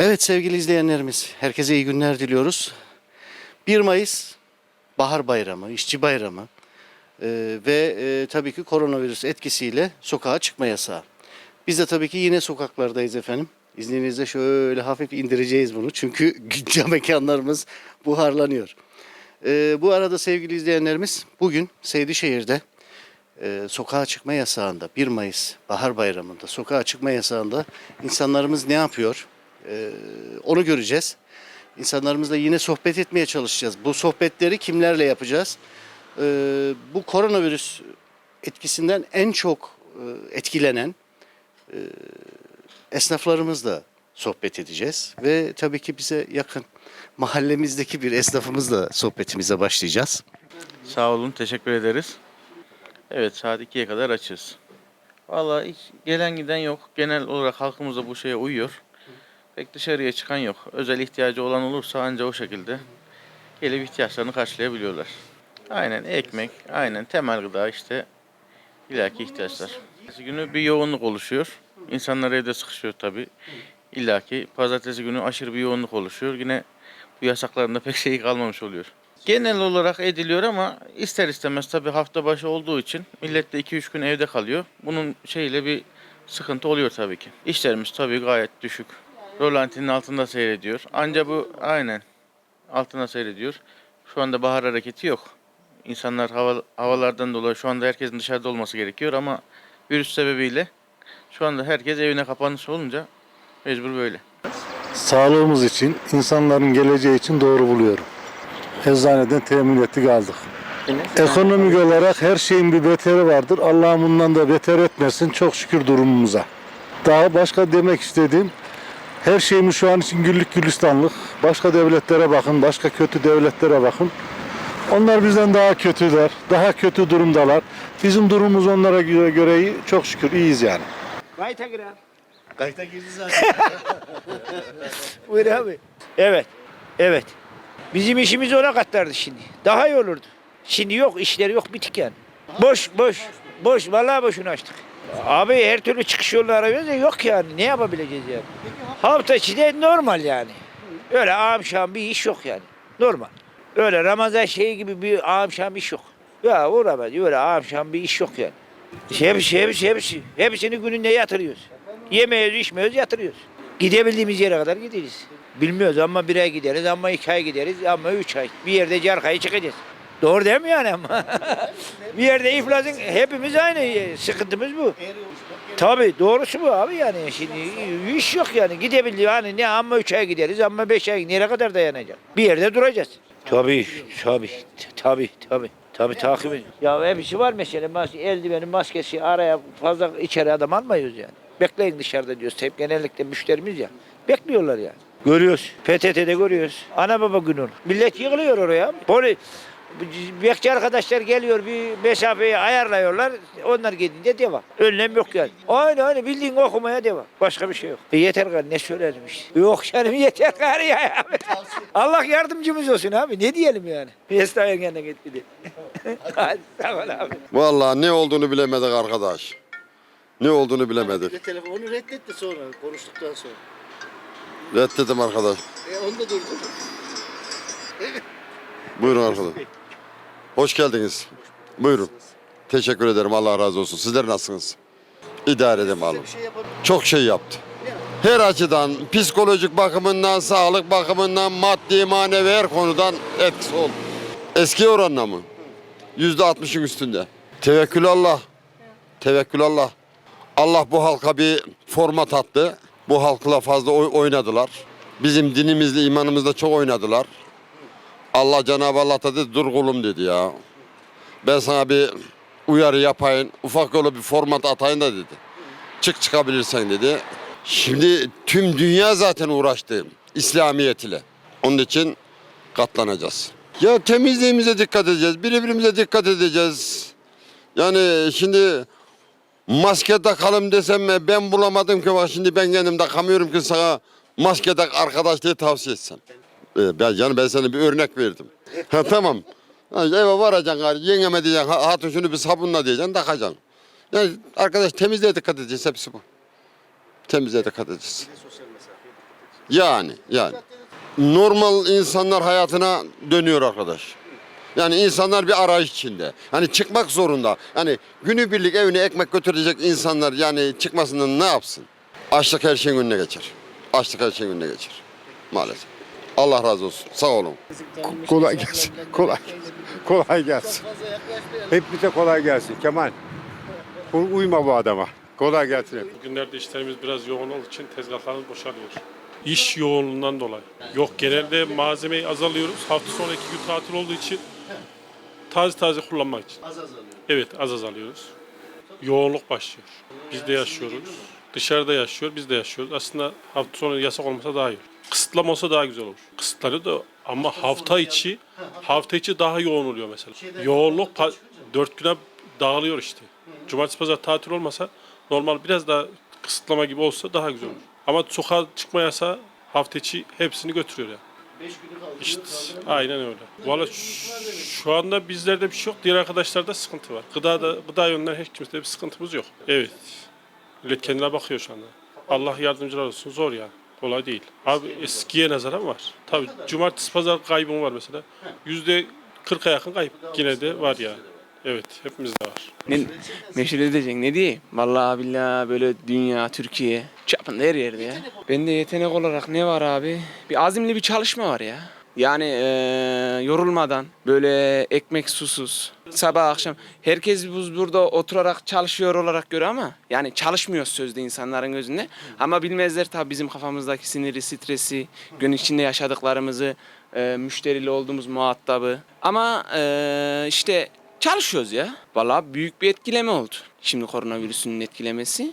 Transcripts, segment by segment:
Evet sevgili izleyenlerimiz, herkese iyi günler diliyoruz. 1 Mayıs Bahar Bayramı, İşçi Bayramı Ee, ve e, tabii ki koronavirüs etkisiyle sokağa çıkma yasağı. Biz de tabii ki yine sokaklardayız efendim. İzninizle şöyle hafif indireceğiz bunu çünkü cam mekanlarımız buharlanıyor. Ee, bu arada sevgili izleyenlerimiz bugün Seydişehir'de e, sokağa çıkma yasağında 1 Mayıs Bahar Bayramı'nda sokağa çıkma yasağında insanlarımız ne yapıyor? Ee, onu göreceğiz. İnsanlarımızla yine sohbet etmeye çalışacağız. Bu sohbetleri kimlerle yapacağız? Ee, bu koronavirüs etkisinden en çok e, etkilenen e, esnaflarımızla sohbet edeceğiz. Ve tabii ki bize yakın mahallemizdeki bir esnafımızla sohbetimize başlayacağız. Sağ olun, teşekkür ederiz. Evet, saat 2'ye kadar açız. Vallahi hiç gelen giden yok. Genel olarak halkımız da bu şeye uyuyor. Pek dışarıya çıkan yok. Özel ihtiyacı olan olursa anca o şekilde gelip ihtiyaçlarını karşılayabiliyorlar. Aynen ekmek, aynen temel gıda işte ilaki ihtiyaçlar. Pazartesi günü bir yoğunluk oluşuyor. İnsanlar evde sıkışıyor tabii. İllaki pazartesi günü aşırı bir yoğunluk oluşuyor. Yine bu yasaklarında pek şey kalmamış oluyor. Genel olarak ediliyor ama ister istemez tabii hafta başı olduğu için millet de 2-3 gün evde kalıyor. Bunun şeyle bir sıkıntı oluyor tabii ki. İşlerimiz tabii gayet düşük. Rolantinin altında seyrediyor. Ancak bu aynen altına seyrediyor. Şu anda bahar hareketi yok. İnsanlar hava, havalardan dolayı şu anda herkesin dışarıda olması gerekiyor ama virüs sebebiyle şu anda herkes evine kapanmış olunca mecbur böyle. Sağlığımız için, insanların geleceği için doğru buluyorum. Eczaneden temin ettik aldık. Ekonomik olarak her şeyin bir beteri vardır. Allah bundan da beter etmesin. Çok şükür durumumuza. Daha başka demek istediğim her şeyimiz şu an için güllük gülistanlık. Başka devletlere bakın, başka kötü devletlere bakın. Onlar bizden daha kötüler, daha kötü durumdalar. Bizim durumumuz onlara göre, göre iyi. Çok şükür iyiyiz yani. Kayıta gir abi. Kayıta girdi zaten. Buyur abi. Evet. Evet. Bizim işimiz ona katlardı şimdi. Daha iyi olurdu. Şimdi yok, işleri yok, bitik yani. Boş, boş. Boş, vallahi boşuna açtık. Abi her türlü çıkış yolunu arıyoruz ya yok yani. Ne yapabileceğiz yani? Hafta içi de normal yani. Öyle ağam bir iş yok yani. Normal. Öyle Ramazan şeyi gibi bir ağam iş yok. Ya uğramaz. Öyle ağam bir iş yok yani. Hepsi, hepsi, hepsi. Hepsini gününde yatırıyoruz. Yemeyiz, içmiyoruz, yatırıyoruz. Gidebildiğimiz yere kadar gideriz. Bilmiyoruz ama bir ay gideriz, ama iki ay gideriz, ama üç ay. Bir yerde carkayı çıkacağız. Doğru değil mi yani ama? bir yerde iflasın hepimiz aynı. Sıkıntımız bu. Tabii doğrusu bu abi yani. Şimdi iş yok yani. Gidebildiği hani ne ama üç ay gideriz ama beş ay nereye kadar dayanacak? Bir yerde duracağız. Tabii, tabii, tabii, tabii. Tabii takip. Ya hepsi var mesela mas eldiveni, maskesi araya fazla içeri adam almıyoruz yani. Bekleyin dışarıda diyoruz. Hep genellikle müşterimiz ya. Bekliyorlar yani. Görüyoruz. PTT'de görüyoruz. Ana baba günü. Millet yığılıyor oraya. Poli Bekçi arkadaşlar geliyor bir mesafeyi ayarlıyorlar. Onlar gidince devam. Önlem yok yani. Aynı aynı bildiğin okumaya devam. Başka bir şey yok. E yeter gari ne söylerim işte. Yok canım yeter gari ya. Allah yardımcımız olsun abi. Ne diyelim yani? Mesleğe kendine git bir de. Hadi sağ ol abi. Vallahi ne olduğunu bilemedik arkadaş. Ne olduğunu bilemedik. Telefonu reddetti sonra konuştuktan sonra. Reddedim arkadaş. E onu da durdurdum. Buyurun arkadaş. Hoş geldiniz. Buyurun. Teşekkür ederim. Allah razı olsun. Sizler nasılsınız? İdare edin yapalım. Çok şey yaptı. Her açıdan, psikolojik bakımından, sağlık bakımından, maddi, manevi her konudan etkisi oldu. Eski oranla mı? Yüzde altmışın üstünde. Tevekkül Allah. Tevekkül Allah. Allah bu halka bir format attı. Bu halkla fazla oy- oynadılar. Bizim dinimizle, imanımızla çok oynadılar. Allah Cenab-ı Allah da dedi dur kulum dedi ya. Ben sana bir uyarı yapayım, ufak yolu bir format atayım da dedi. Çık çıkabilirsen dedi. Şimdi tüm dünya zaten uğraştı İslamiyet ile. Onun için katlanacağız. Ya temizliğimize dikkat edeceğiz, birbirimize dikkat edeceğiz. Yani şimdi maske takalım desem mi ben bulamadım ki bak şimdi ben kendim takamıyorum ki sana maske tak arkadaş diye tavsiye etsem. Ee, Ben, yani ben sana bir örnek verdim. Ha, tamam. Ha, eve varacaksın gari, yengeme diyeceksin, ha- hatun şunu bir sabunla diyeceksin, takacaksın. Yani arkadaş temizliğe dikkat edeceğiz, hepsi bu. Temizliğe dikkat edeceğiz. Yani yani. Normal insanlar hayatına dönüyor arkadaş. Yani insanlar bir arayış içinde. Hani çıkmak zorunda. Hani günübirlik evine ekmek götürecek insanlar yani çıkmasından ne yapsın? Açlık her şeyin önüne geçer. Açlık her şeyin önüne geçer. Maalesef. Allah razı olsun. Sağ olun. Kolay gelsin. Kolay. Kolay gelsin. Hepimize kolay gelsin Kemal. Uyma bu adama. Kolay gelsin. Bugünlerde işlerimiz biraz yoğun olduğu için tezgahlarımız boşalıyor. İş yoğunluğundan dolayı. Yok genelde malzemeyi azalıyoruz. Hafta sonu iki gün tatil olduğu için taze taze kullanmak için. Az azalıyor. Evet az azalıyoruz. Yoğunluk başlıyor. Biz de yaşıyoruz. Dışarıda yaşıyor, biz de yaşıyoruz. Aslında hafta sonu yasak olmasa daha iyi. Kısıtlama olsa daha güzel olur. Kısıtlanıyor da ama hafta içi hafta içi daha yoğun oluyor mesela. Yoğunluk pa- dört güne dağılıyor işte. Cumartesi pazar tatil olmasa normal biraz daha kısıtlama gibi olsa daha güzel olur. Ama sokağa çıkma yasağı hafta içi hepsini götürüyor yani. 5 günü kaldı. İşte aynen öyle. Valla şu anda bizlerde bir şey yok. Diğer arkadaşlarda sıkıntı var. Gıda da gıda yönünden hiç kimsede bir sıkıntımız yok. Evet. Millet kendine bakıyor şu anda. Allah yardımcılar olsun. Zor ya. Kolay değil. Abi eskiye nazaran var. Tabii cumartesi pazar kaybım var mesela. Yüzde 40'a yakın kayıp. Yine de var ya. Evet hepimizde var. Ne, meşhur edeceksin ne diyeyim? Vallahi billahi böyle dünya, Türkiye çapında her yerde ya. Bende yetenek olarak ne var abi? Bir azimli bir çalışma var ya. Yani eee, yorulmadan böyle ekmek susuz sabah akşam herkes biz burada oturarak çalışıyor olarak görüyor ama yani çalışmıyor sözde insanların gözünde ama bilmezler tabii bizim kafamızdaki siniri stresi gün içinde yaşadıklarımızı eee müşteriyle olduğumuz muhatabı ama eee, işte çalışıyoruz ya. Vallahi büyük bir etkileme oldu. Şimdi koronavirüsünün etkilemesi.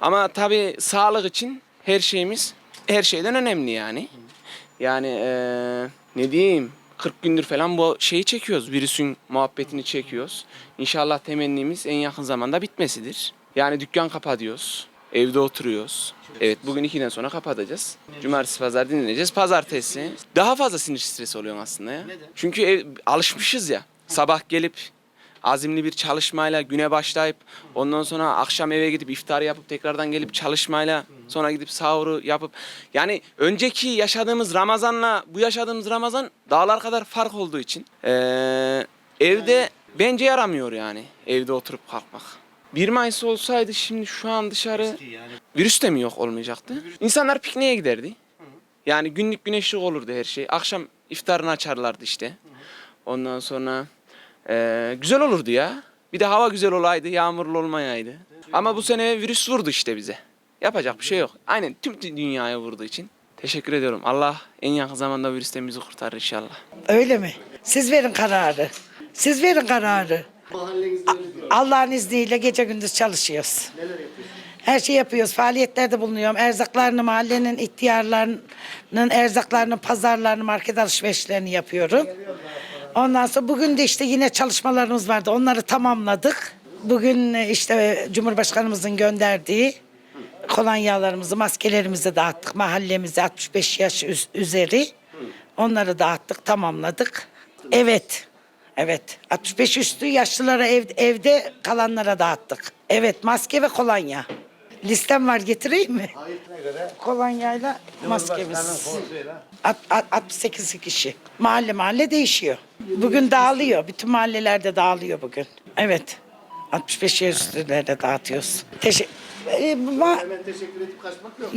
Ama tabii sağlık için her şeyimiz her şeyden önemli yani. Yani eee, ne diyeyim 40 gündür falan bu şeyi çekiyoruz. Virüsün muhabbetini çekiyoruz. İnşallah temennimiz en yakın zamanda bitmesidir. Yani dükkan kapatıyoruz. Evde oturuyoruz. Evet bugün ikiden sonra kapatacağız. Cumartesi pazar dinleneceğiz. Pazartesi daha fazla sinir stresi oluyor aslında ya. Çünkü ev, alışmışız ya. Sabah gelip azimli bir çalışmayla güne başlayıp ondan sonra akşam eve gidip iftar yapıp tekrardan gelip çalışmayla sonra gidip sahuru yapıp yani önceki yaşadığımız Ramazan'la bu yaşadığımız Ramazan dağlar kadar fark olduğu için eee, evde bence yaramıyor yani evde oturup kalkmak. 1 Mayıs olsaydı şimdi şu an dışarı virüs de mi yok olmayacaktı? İnsanlar pikniğe giderdi. Yani günlük güneşlik olurdu her şey. Akşam iftarını açarlardı işte. Ondan sonra eee, güzel olurdu ya. Bir de hava güzel olaydı, yağmurlu olmayaydı. Ama bu sene virüs vurdu işte bize. Yapacak bir şey yok. Aynen tüm dünyaya vurduğu için. Teşekkür ediyorum. Allah en yakın zamanda virüsten bizi kurtarır inşallah. Öyle mi? Siz verin kararı. Siz verin kararı. Allah'ın izniyle gece gündüz çalışıyoruz. Her şey yapıyoruz. Faaliyetlerde bulunuyorum. Erzaklarını, mahallenin ihtiyarlarının erzaklarını, pazarlarını, market alışverişlerini yapıyorum. Ondan sonra bugün de işte yine çalışmalarımız vardı. Onları tamamladık. Bugün işte Cumhurbaşkanımızın gönderdiği kolonyalarımızı, maskelerimizi dağıttık. Mahallemize 65 yaş üz- üzeri. Onları dağıttık, tamamladık. Evet. Evet. 65 üstü yaşlılara ev, evde kalanlara dağıttık. Evet, maske ve kolonya. Listem var getireyim mi? Kolonyayla maskemiz. At- at- 68 kişi. Mahalle mahalle değişiyor. Bugün dağılıyor. Bütün mahallelerde dağılıyor bugün. Evet. 65 yaş üstülere dağıtıyoruz. Teşekkür Hemen teşekkür edip kaçmak yok.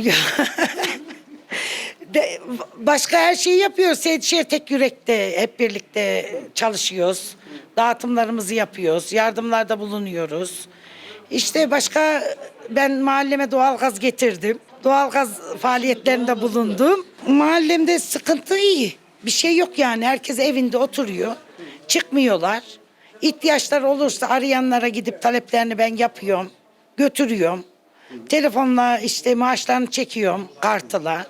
de, başka her şeyi yapıyoruz. Seydişehir tek yürekte hep birlikte çalışıyoruz. Dağıtımlarımızı yapıyoruz. Yardımlarda bulunuyoruz. İşte başka ben mahalleme doğalgaz getirdim. Doğalgaz faaliyetlerinde bulundum. Mahallemde sıkıntı iyi. Bir şey yok yani. Herkes evinde oturuyor. Çıkmıyorlar. İhtiyaçlar olursa arayanlara gidip taleplerini ben yapıyorum. Götürüyorum. Telefonla işte maaşlarını çekiyorum kartıla.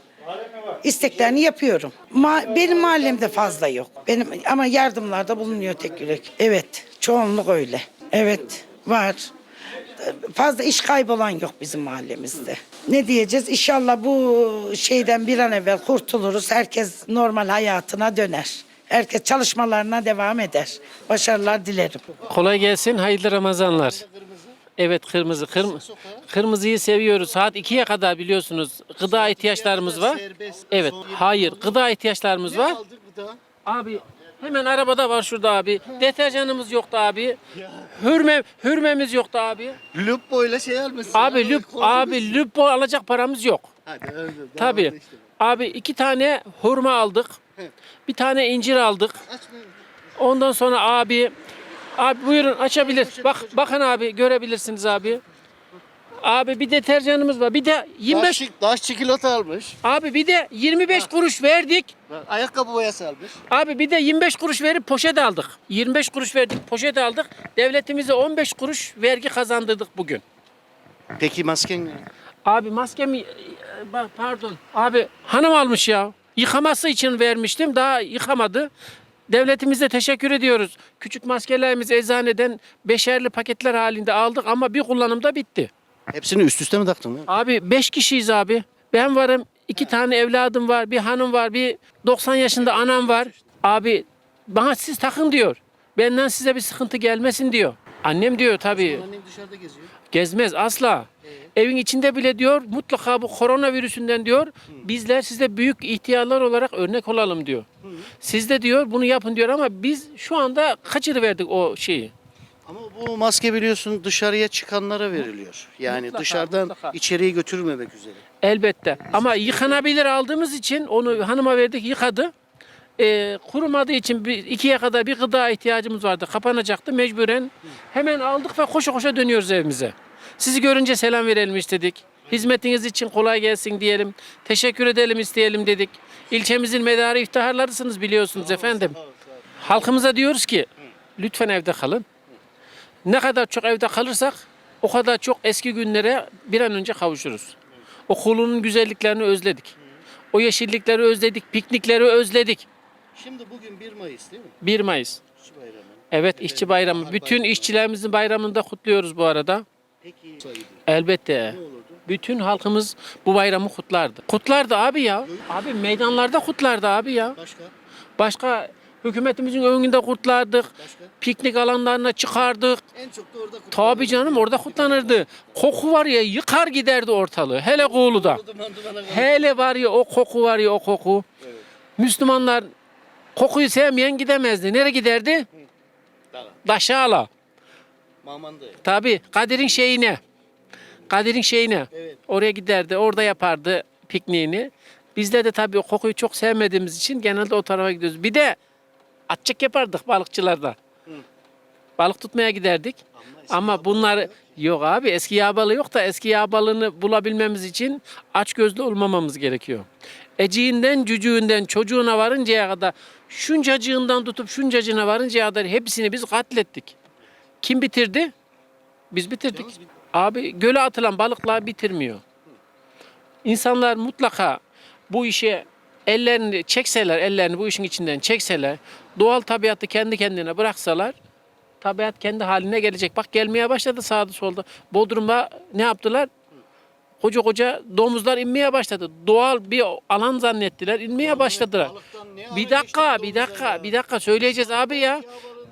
İsteklerini yapıyorum. Ma- benim mahallemde fazla yok. Benim ama yardımlarda bulunuyor tek yürek. Evet, çoğunluk öyle. Evet, var. Fazla iş kaybolan yok bizim mahallemizde. Ne diyeceğiz? İnşallah bu şeyden bir an evvel kurtuluruz. Herkes normal hayatına döner. Herkes çalışmalarına devam eder. Başarılar dilerim. Kolay gelsin, hayırlı Ramazanlar. Evet kırmızı. Kırm kırmızıyı seviyoruz. Saat 2'ye kadar biliyorsunuz gıda ihtiyaçlarımız var. Evet. Hayır. Gıda ihtiyaçlarımız var. Abi hemen arabada var şurada abi. Deterjanımız yoktu abi. Hürme hürmemiz yoktu abi. Lupo ile şey almışsın. Abi lüp abi lüpo alacak paramız yok. Hadi öyle. Tabii. Abi iki tane hurma aldık. Bir tane incir aldık. Ondan sonra abi abi buyurun açabilir. Bak bakın abi görebilirsiniz abi. Abi bir deterjanımız var. Bir de 25 Daş, daş çikolata almış. abi bir de 25 kuruş verdik. Ayakkabı boyası almış. Abi bir de 25 kuruş verip poşet aldık. 25 kuruş verdik, poşet aldık. Devletimize 15 kuruş vergi kazandırdık bugün. Peki masken ne? Abi maskemi e, bak pardon. Abi hanım almış ya. Yıkaması için vermiştim. Daha yıkamadı. Devletimize teşekkür ediyoruz. Küçük maskelerimizi eczaneden beşerli paketler halinde aldık ama bir kullanımda bitti. Hepsini üst üste mi taktın? lan? Abi 5 kişiyiz abi. Ben varım. iki tane evladım var. Bir hanım var. Bir 90 yaşında anam var. Abi bana siz takın diyor. Benden size bir sıkıntı gelmesin diyor. Annem diyor tabii. Annem dışarıda geziyor. Gezmez asla. Evin içinde bile diyor mutlaka bu koronavirüsünden diyor bizler size büyük ihtiyarlar olarak örnek olalım diyor. Siz de diyor bunu yapın diyor ama biz şu anda kaçırıverdik o şeyi. Ama bu maske biliyorsun dışarıya çıkanlara veriliyor. Yani Mutlaka, dışarıdan mutlaka. içeriye götürülmemek üzere. Elbette. Ama yıkanabilir aldığımız için onu hanıma verdik yıkadı. Ee, kurumadığı için bir, ikiye kadar bir gıda ihtiyacımız vardı. Kapanacaktı mecburen. Hemen aldık ve koşa koşa dönüyoruz evimize. Sizi görünce selam verelim istedik. Hizmetiniz için kolay gelsin diyelim. Teşekkür edelim isteyelim dedik. İlçemizin medarı iftiharlarısınız biliyorsunuz efendim. Halkımıza diyoruz ki lütfen evde kalın. Ne kadar çok evde kalırsak o kadar çok eski günlere bir an önce kavuşuruz. O kulunun güzelliklerini özledik. O yeşillikleri özledik, piknikleri özledik. Şimdi bugün 1 Mayıs değil mi? 1 Mayıs. İşçi bayramı. Evet işçi bayramı. Bütün işçilerimizin bayramını da kutluyoruz bu arada. Peki. Elbette. Ne olurdu? Bütün halkımız bu bayramı kutlardı. Kutlardı abi ya. Abi meydanlarda kutlardı abi ya. Başka? Başka hükümetimizin önünde kutlardık. Başka? Piknik alanlarına çıkardık. En çok da orada kutlanır. Tabii canım orada kutlanırdı. Koku var ya yıkar giderdi ortalığı. Hele Kuğulu'da. Duman dumana kalır. Hele var ya o koku var ya o koku. Müslümanlar kokuyu sevmeyen gidemezdi. Nereye giderdi? Dağa. Daşağala. Mamanda. Tabii Kadir'in şeyine. Kadir'in şeyine. Evet. Oraya giderdi. Orada yapardı pikniğini. Bizler de tabii kokuyu çok sevmediğimiz için genelde o tarafa gidiyoruz. Bir de atçık yapardık balıkçılarda. Balık tutmaya giderdik. Ama bunları yok abi eski yağ balığı yok da eski yağ balığını bulabilmemiz için aç gözlü olmamamız gerekiyor. Eciğinden, cücüğünden, çocuğuna varıncaya kadar şuncacığından tutup şuncacığına varıncaya kadar hepsini biz katlettik. Kim bitirdi? Biz bitirdik. Abi göle atılan balıklar bitirmiyor. İnsanlar mutlaka bu işe ellerini çekseler, ellerini bu işin içinden çekseler, doğal tabiatı kendi kendine bıraksalar, tabiat kendi haline gelecek. Bak gelmeye başladı sağda solda. Bodrum'a ne yaptılar? Koca koca domuzlar inmeye başladı. Doğal bir alan zannettiler, inmeye başladılar. Bir dakika, bir dakika, bir dakika söyleyeceğiz abi ya.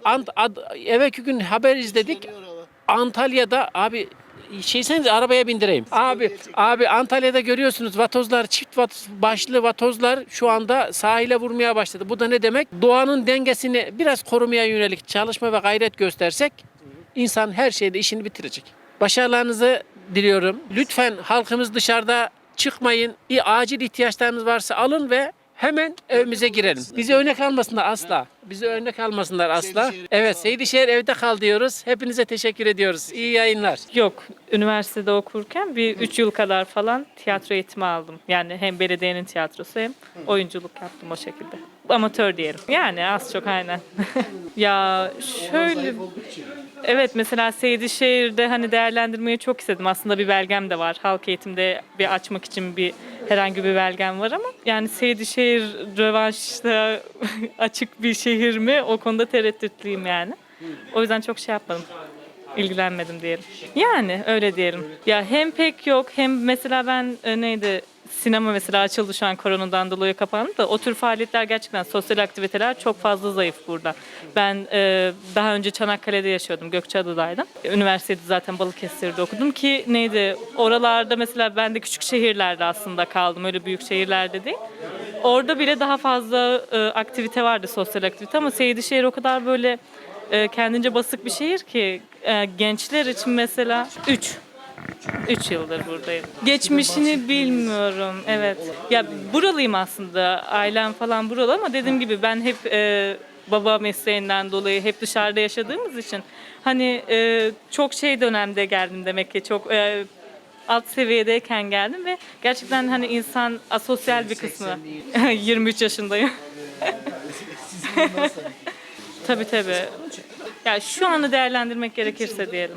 Ant, ad, evvelki gün haber izledik. Söylüyor ama. Antalya'da abi şeyseniz arabaya bindireyim. Abi abi Antalya'da görüyorsunuz vatozlar çift vat, başlı vatozlar şu anda sahile vurmaya başladı. Bu da ne demek? Doğanın dengesini biraz korumaya yönelik çalışma ve gayret göstersek insan her şeyde işini bitirecek. Başarılarınızı diliyorum. Lütfen halkımız dışarıda çıkmayın. Bir acil ihtiyaçlarınız varsa alın ve hemen evimize girelim. Bize örnek almasınlar asla. Bize örnek almasınlar asla. Evet Seydişehir evde kal diyoruz. Hepinize teşekkür ediyoruz. İyi yayınlar. Yok, üniversitede okurken bir üç yıl kadar falan tiyatro eğitimi aldım. Yani hem belediyenin tiyatrosu hem oyunculuk yaptım o şekilde. Amatör diyelim. Yani az çok aynen. ya şöyle... Evet mesela Seydişehir'de hani değerlendirmeyi çok istedim. Aslında bir belgem de var. Halk eğitimde bir açmak için bir herhangi bir belgem var ama yani Seydişehir rövanşta açık bir şehir mi? O konuda tereddütlüyüm yani. O yüzden çok şey yapmadım ilgilenmedim diyelim. Yani öyle diyelim. Ya hem pek yok hem mesela ben e, neydi sinema mesela açıldı şu an koronadan dolayı kapandı da o tür faaliyetler gerçekten sosyal aktiviteler çok fazla zayıf burada. Ben e, daha önce Çanakkale'de yaşıyordum, Gökçeada'daydım. Üniversitede zaten Balıkesir'de okudum ki neydi oralarda mesela ben de küçük şehirlerde aslında kaldım öyle büyük şehirlerde değil. Orada bile daha fazla e, aktivite vardı sosyal aktivite ama Seydişehir o kadar böyle e, kendince basık bir şehir ki e, gençler için mesela 3 3 yıldır buradayım. Geçmişini bilmiyorum. Evet. Ya buralıyım aslında. Ailem falan buralı ama dediğim gibi ben hep e, baba mesleğinden dolayı hep dışarıda yaşadığımız için hani e, çok şey dönemde geldim demek ki çok e, alt seviyedeyken geldim ve gerçekten hani insan asosyal bir kısmı. 23 yaşındayım. tabii tabii. Ya şu anı değerlendirmek gerekirse diyelim.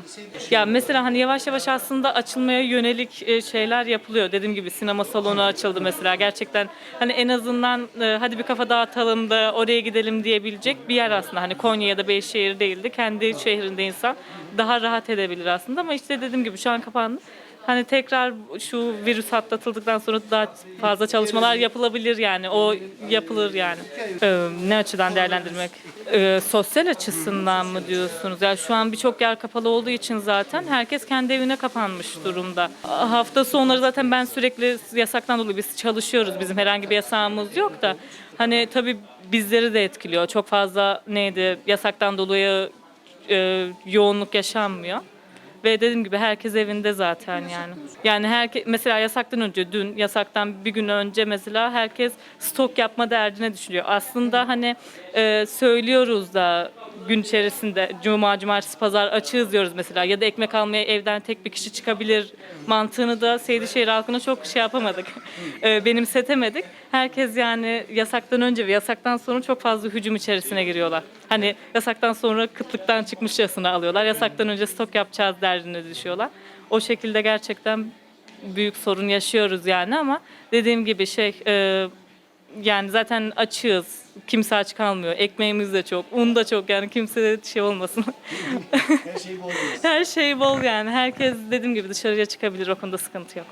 Ya mesela hani yavaş yavaş aslında açılmaya yönelik e, şeyler yapılıyor. Dediğim gibi sinema salonu açıldı mesela. Gerçekten hani en azından e, hadi bir kafa dağıtalım da oraya gidelim diyebilecek bir yer aslında. Hani Konya ya da Beyşehir değildi. Kendi şehrinde insan daha rahat edebilir aslında ama işte dediğim gibi şu an kapandı. Hani tekrar şu virüs atlatıldıktan sonra daha fazla çalışmalar yapılabilir yani. O yapılır yani. Ee, ne açıdan değerlendirmek? Ee, sosyal açısından mı diyorsunuz? Yani şu an birçok yer kapalı olduğu için zaten herkes kendi evine kapanmış durumda. Hafta sonları zaten ben sürekli yasaktan dolayı biz çalışıyoruz. Bizim herhangi bir yasağımız yok da. Hani tabii bizleri de etkiliyor. Çok fazla neydi yasaktan dolayı e, yoğunluk yaşanmıyor. Ve dediğim gibi herkes evinde zaten yani. Yani herkes mesela yasaktan önce dün yasaktan bir gün önce mesela herkes stok yapma derdine düşünüyor. Aslında hani e, söylüyoruz da gün içerisinde cuma, cumartesi, pazar açığız diyoruz mesela ya da ekmek almaya evden tek bir kişi çıkabilir mantığını da Seydişehir halkına çok şey yapamadık. e, benimsetemedik. Herkes yani yasaktan önce ve yasaktan sonra çok fazla hücum içerisine giriyorlar. Hani yasaktan sonra kıtlıktan çıkmışçasına alıyorlar. Yasaktan önce stok yapacağız derdine düşüyorlar. O şekilde gerçekten büyük sorun yaşıyoruz yani ama dediğim gibi şey e, yani zaten açığız. Kimse aç kalmıyor. Ekmeğimiz de çok, un da çok yani kimse de şey olmasın. Her şey bol Her şey bol yani. Herkes dediğim gibi dışarıya çıkabilir. O konuda sıkıntı yok.